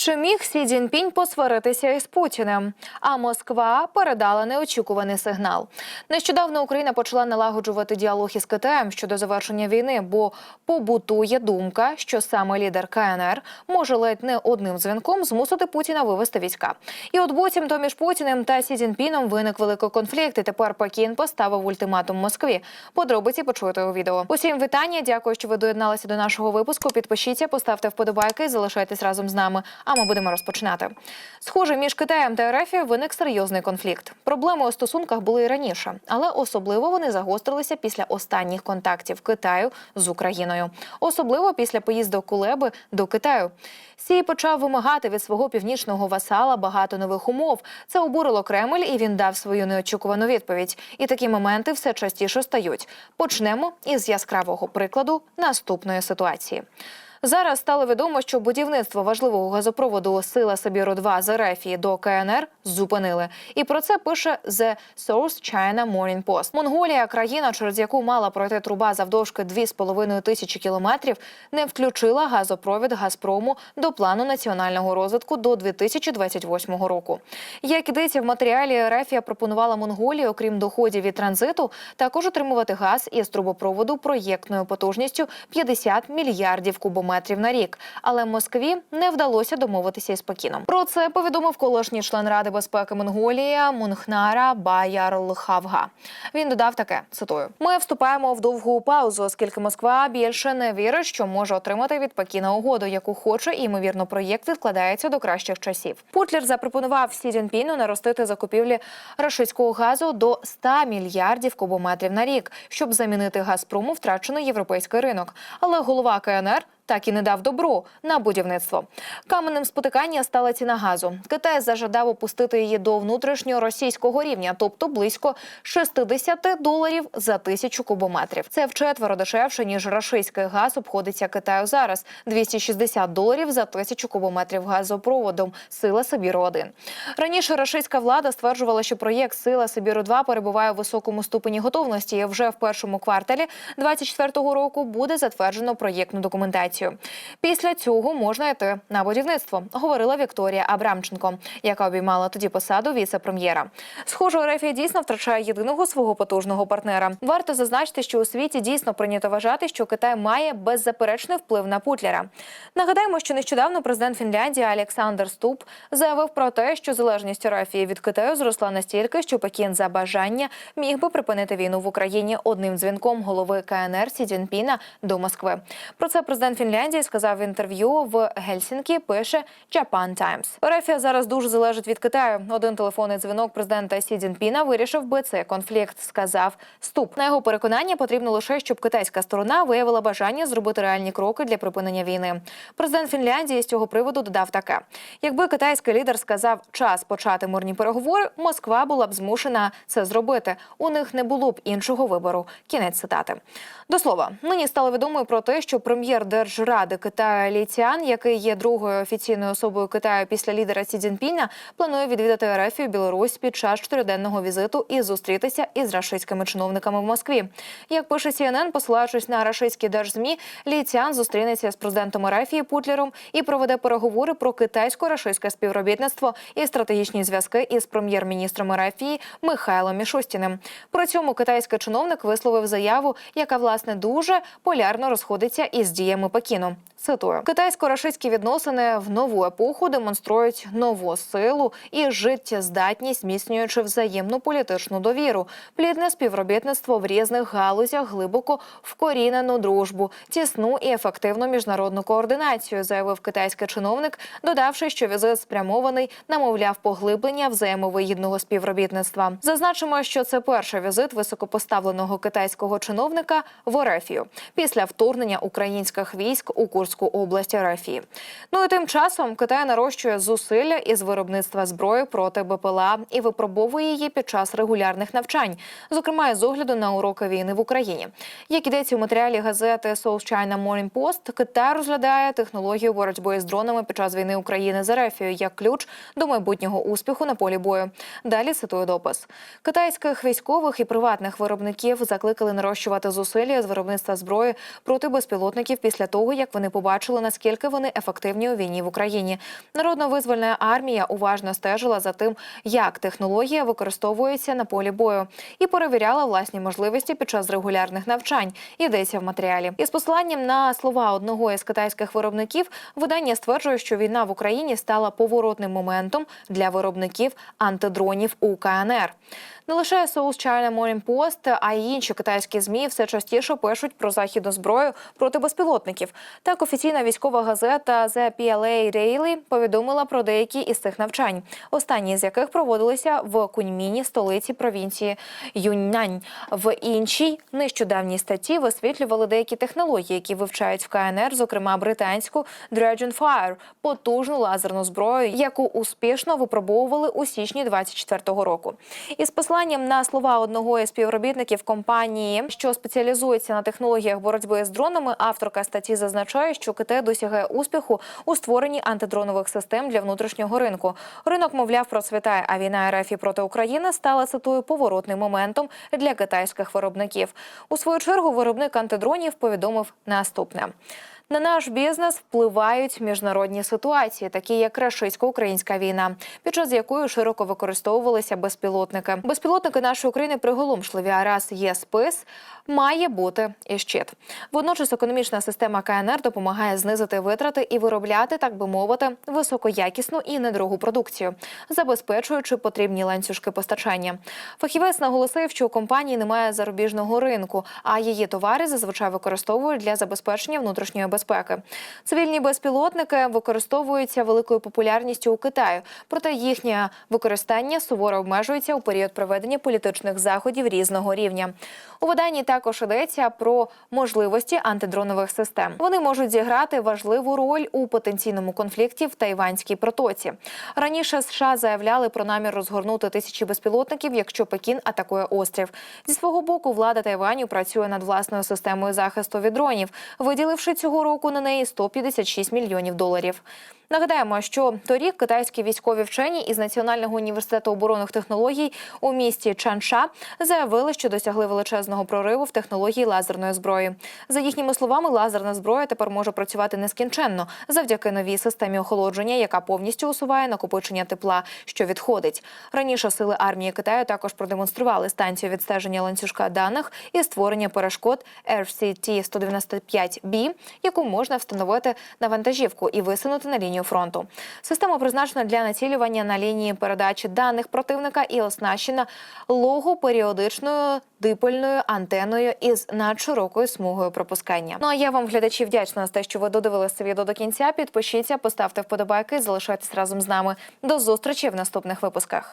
Чи міг Сі Цзіньпінь посваритися із Путіним? А Москва передала неочікуваний сигнал. Нещодавно Україна почала налагоджувати діалог із Китаєм щодо завершення війни, бо побутує думка, що саме лідер КНР може ледь не одним дзвінком змусити Путіна вивести війська. І от буцімто між Путіним та Сі Цзіньпіном виник великий конфлікт. І тепер Пекін поставив ультиматум Москві. Подробиці почуєте у відео. Усім вітання. Дякую, що ви доєдналися до нашого випуску. Підпишіться, поставте вподобайки і залишайтесь разом з нами. А ми будемо розпочинати. Схоже, між Китаєм та РФ виник серйозний конфлікт. Проблеми у стосунках були і раніше, але особливо вони загострилися після останніх контактів Китаю з Україною, особливо після поїздок Кулеби до Китаю. Сій почав вимагати від свого північного васала багато нових умов. Це обурило Кремль, і він дав свою неочікувану відповідь. І такі моменти все частіше стають. Почнемо із яскравого прикладу наступної ситуації. Зараз стало відомо, що будівництво важливого газопроводу Сила Сибіру 2 з Ерефії до КНР зупинили. І про це пише The Source China Morning Post. Монголія, країна, через яку мала пройти труба завдовжки 2,5 тисячі кілометрів, не включила газопровід Газпрому до плану національного розвитку до 2028 року. Як ідеться в матеріалі, Ерефія пропонувала Монголії, окрім доходів від транзиту, також отримувати газ із трубопроводу проєктною потужністю 50 мільярдів кубометрів на рік. Але Москві не вдалося домовитися із Пекіном. Про це повідомив колишній член Ради безпеки Монголії Мунхнара Баярлхавга. Він додав таке: цитую: Ми вступаємо в довгу паузу, оскільки Москва більше не вірить, що може отримати від Пекіна угоду, яку хоче, і ймовірно, проєкт відкладається до кращих часів. Путлер запропонував Сі Цзіньпіну наростити закупівлі рашистського газу до 100 мільярдів кубометрів на рік, щоб замінити Газпрому втрачений європейський ринок. Але голова КНР так і не дав добро на будівництво. Каменем спотикання стала ціна газу. Китай зажадав опустити її до внутрішнього російського рівня, тобто близько 60 доларів за тисячу кубометрів. Це вчетверо дешевше ніж рашистський газ обходиться Китаю зараз 260 доларів за тисячу кубометрів газопроводом. Сила Сибіру 1 Раніше рашистська влада стверджувала, що проєкт Сила Сибіру 2 перебуває у високому ступені готовності. і Вже в першому кварталі 24-го року буде затверджено проєктну документацію. Після цього можна йти на будівництво, говорила Вікторія Абрамченко, яка обіймала тоді посаду віце-прем'єра. Схоже, Рефія дійсно втрачає єдиного свого потужного партнера. Варто зазначити, що у світі дійсно прийнято вважати, що Китай має беззаперечний вплив на Путлера. Нагадаємо, що нещодавно президент Фінляндії Олександр Ступ заявив про те, що залежність Рефії від Китаю зросла настільки, що Пекін за бажання міг би припинити війну в Україні одним дзвінком голови КНР Сі Цзіньпіна до Москви. Про це президент Фінляндії сказав в інтерв'ю в Гельсінкі. Пише Japan Times. Рефія зараз дуже залежить від Китаю. Один телефонний дзвінок президента Сі Цзіньпіна вирішив би цей конфлікт. Сказав Ступ. На його переконання потрібно лише, щоб китайська сторона виявила бажання зробити реальні кроки для припинення війни. Президент Фінляндії з цього приводу додав таке: якби китайський лідер сказав час почати мирні переговори, Москва була б змушена це зробити. У них не було б іншого вибору. Кінець цитати. До слова, нині стало відомо про те, що прем'єр Держради Китаю Лі Цян, який є другою офіційною особою Китаю після лідера Сі Цзіньпіня, планує відвідати РФ і Білорусь під час чотириденного візиту і зустрітися із рашистськими чиновниками в Москві. Як пише CNN, посилаючись на рашистські держзмі, Лі зустрінеться з президентом РФ Путлером і проведе переговори про китайсько-рашистське співробітництво і стратегічні зв'язки із прем'єр-міністром РФ Михайлом Мішустіним. При цьому китайський чиновник висловив заяву, яка власне дуже полярно розходиться із діями Пекіну. Цитую. Китайсько-рашистські відносини в нову епоху демонструють нову силу і життєздатність, зміцнюючи взаємну політичну довіру, плідне співробітництво в різних галузях, глибоко вкорінену дружбу, тісну і ефективну міжнародну координацію, заявив китайський чиновник, додавши, що візит спрямований на мовляв поглиблення взаємовигідного співробітництва. Зазначимо, що це перший візит високопоставленого китайського чиновника в Орефію. Після вторгнення українських військ у Курську область Рафії. Ну і тим часом Китай нарощує зусилля із виробництва зброї проти БПЛА і випробовує її під час регулярних навчань, зокрема з огляду на уроки війни в Україні. Як ідеться у матеріалі газети South China Morning Post, Китай розглядає технологію боротьби з дронами під час війни України з Ерефією як ключ до майбутнього успіху на полі бою. Далі цитую допис китайських військових і приватних виробників закликали нарощувати зусилля з виробництва зброї проти безпілотників після того. Того, як вони побачили, наскільки вони ефективні у війні в Україні. Народно-визвольна армія уважно стежила за тим, як технологія використовується на полі бою, і перевіряла власні можливості під час регулярних навчань. Йдеться в матеріалі. Із посиланням на слова одного із китайських виробників, видання стверджує, що війна в Україні стала поворотним моментом для виробників антидронів у КНР. Не лише South China Morning Post, а й інші китайські змі все частіше пишуть про західну зброю проти безпілотників. Так, офіційна військова газета The PLA Daily повідомила про деякі із цих навчань, останні з яких проводилися в Куньміні, столиці провінції Юньнань. В іншій нещодавній статті висвітлювали деякі технології, які вивчають в КНР, зокрема британську Dragonfire – потужну лазерну зброю, яку успішно випробовували у січні 24-го року. Із посиланням на слова одного із співробітників компанії, що спеціалізується на технологіях боротьби з дронами, авторка статті зазначає, що Китай досягає успіху у створенні антидронових систем для внутрішнього ринку. Ринок, мовляв, процвітає, а війна РФ проти України стала цитую поворотним моментом для китайських виробників. У свою чергу виробник антидронів повідомив наступне. На наш бізнес впливають міжнародні ситуації, такі як рашистсько-українська війна, під час якої широко використовувалися безпілотники. Безпілотники нашої України приголомшливі. А раз є спис, має бути і щит. Водночас економічна система КНР допомагає знизити витрати і виробляти, так би мовити, високоякісну і недорогу продукцію, забезпечуючи потрібні ланцюжки постачання. Фахівець наголосив, що у компанії немає зарубіжного ринку, а її товари зазвичай використовують для забезпечення внутрішньої безпеки. Цивільні безпілотники використовуються великою популярністю у Китаю, проте їхнє використання суворо обмежується у період проведення політичних заходів різного рівня. У виданні також йдеться про можливості антидронових систем. Вони можуть зіграти важливу роль у потенційному конфлікті в Тайванській протоці. Раніше США заявляли про намір розгорнути тисячі безпілотників, якщо Пекін атакує острів. Зі свого боку, влада Тайваню працює над власною системою захисту від дронів, виділивши цього року на неї 156 мільйонів доларів. Нагадаємо, що торік китайські військові вчені із Національного університету оборонних технологій у місті Чанша заявили, що досягли величезного прориву в технології лазерної зброї. За їхніми словами, лазерна зброя тепер може працювати нескінченно завдяки новій системі охолодження, яка повністю усуває накопичення тепла, що відходить. Раніше сили армії Китаю також продемонстрували станцію відстеження ланцюжка даних і створення перешкод RCT-195B, яку можна встановити на вантажівку і висунути на лінію фронту. Система призначена для націлювання на лінії передачі даних противника і оснащена логоперіодичною дипольною антеною із надширокою смугою пропускання. Ну а я вам, глядачі, вдячна за те, що ви додивилися це відео до кінця. Підпишіться, поставте вподобайки, залишайтесь разом з нами. До зустрічі в наступних випусках.